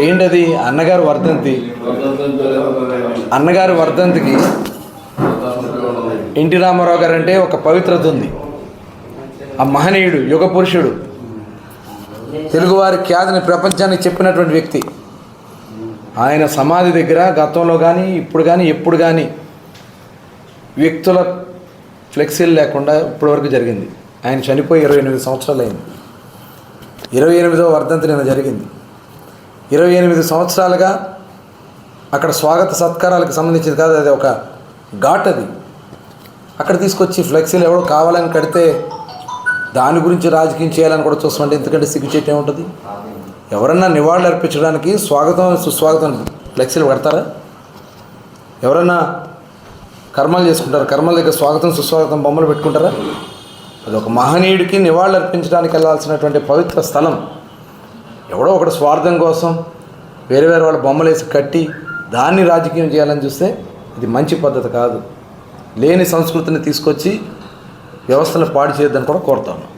ఏంటది? అన్నగారు వర్ధంతి. అన్నగారి వర్ధంతికి ఎన్టీ రామారావు గారు అంటే ఒక పవిత్రత ఉంది. ఆ మహనీయుడు యుగ పురుషుడు. తెలుగువారి ఖ్యాతిని ప్రపంచానికి చెప్పినటువంటి వ్యక్తి. ఆయన సమాధి దగ్గర గతంలో కానీ ఇప్పుడు కానీ ఎప్పుడు కానీ వ్యక్తుల ఫ్లెక్సీలు లేకుండా ఇప్పటివరకు జరిగింది. ఆయన చనిపోయి ఇరవై ఎనిమిది సంవత్సరాలు అయింది ఇరవై ఎనిమిదవ వర్ధంతి నిన్న జరిగింది. ఇరవై ఎనిమిది సంవత్సరాలుగా అక్కడ స్వాగత సత్కారాలకు సంబంధించింది కాదు అది ఒక ఘాట్ అది. అక్కడ తీసుకొచ్చి ఫ్లెక్సీలు ఎవడో కావాలని కడితే దాని గురించి రాజకీయం చేయాలని కూడా చూస్తుంటే ఎందుకంటే సిగ్గుచేటే ఉంటుంది ఎవరన్నా నివాళులు అర్పించడానికి స్వాగతం సుస్వాగతం ఫ్లెక్సీలు పెడతారా ఎవరన్నా కర్మలు చేసుకుంటారు? కర్మల దగ్గర స్వాగతం సుస్వాగతం బొమ్మలు పెట్టుకుంటారా? అది ఒక మహనీయుడికి నివాళులు అర్పించడానికి వెళ్ళాల్సినటువంటి పవిత్ర స్థలం. ఎవడో ఒకటి స్వార్థం కోసం వేరే వేరే వాళ్ళ బొమ్మలు వేసి కట్టి దాన్ని రాజకీయం చేయాలని చూస్తే ఇది మంచి పద్ధతి కాదు. లేని సంస్కృతిని తీసుకొచ్చి వ్యవస్థను పాడు చేయొద్దని కూడా కోరుతాను.